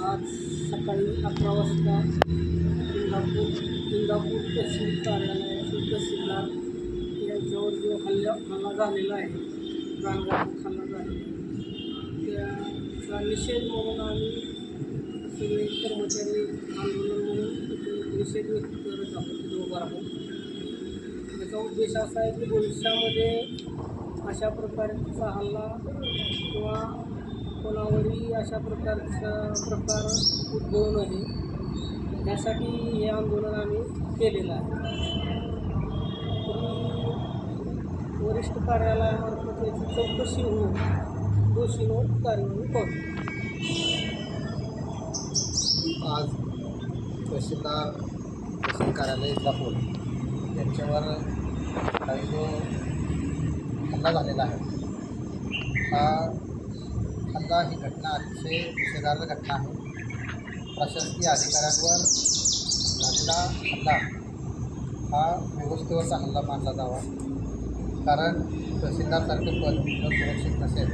आज सकाळी अकरा वाजता इंदापूर इंदापूर तहसील कार्यालयाचे तहसीलदार यांच्यावर जो हल्ला हल्ला झालेला आहे प्राणघातक हल्ला झालेला आहे त्याचा निषेध म्हणून आम्ही सगळे कर्मचारी आंदोलन म्हणून निषेध व्यक्त करत आहोत तिथे उभा त्याचा उद्देश असा आहे की भविष्यामध्ये अशा प्रकारचा हल्ला किंवा अशा प्रकारचा प्रकार उद्भवू नये यासाठी हे आंदोलन आम्ही केलेलं आहे. वरिष्ठ कार्यालयामार्फत याची चौकशी होऊन दोषींवर कार्यवाही करू आज तहसीलदार तहसील कार्यालय दाखवून त्यांच्यावर काही जो हल्ला झालेला आहे हा हल्ला ही घटना अतिशय निषेधार्ह घटना आहे. प्रशासकीय अधिकाऱ्यांवर झालेला हल्ला हा व्यवस्थेवरचा हल्ला मानला जावा. कारण तहसीलदारसारखं पद जर सुरक्षित नसेल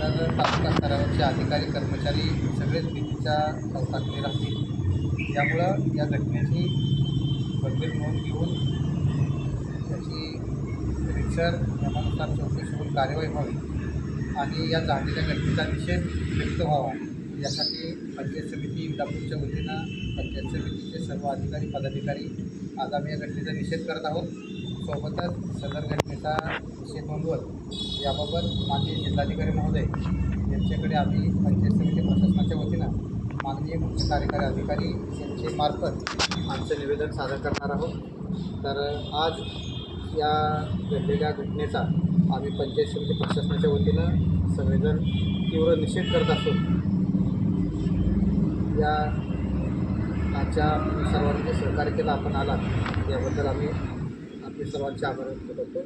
तर तालुका स्तरावरचे अधिकारी कर्मचारी सगळेच भीतीच्या चौकातले राहतील. यामुळं या घटनेची गंभीर नोंद घेऊन त्याची रितसर नियमानुसार चौकशी होऊन कार्यवाही व्हावी. आणि या झालेल्या घटनेचा निषेध व्यक्त व्हावा. यासाठी पंचायत समिती इंदापूरच्या वतीनं पंचायत समितीचे सर्व अधिकारी पदाधिकारी आज आम्ही या घटनेचा निषेध करत आहोत. सोबतच सदर घटनेचा निषेध नोंदवत याबाबत माजी जिल्हाधिकारी महोदय यांच्याकडे आम्ही पंचायत समिती प्रशासनाच्या वतीनं माननीय मुख्य कार्यकारी अधिकारी यांचे मार्फत आमचं निवेदन सादर करणार आहोत. तर आज या घडलेल्या घटनेचा आम्ही पंचायत समिती प्रशासनाच्या वतीनं सगळेजण तीव्र निषेध करत असून या आजच्या सर्वांनी सहकार्य केलं आपण आला याबद्दल आम्ही आपले सर्वांचे आभार व्यक्त करतो.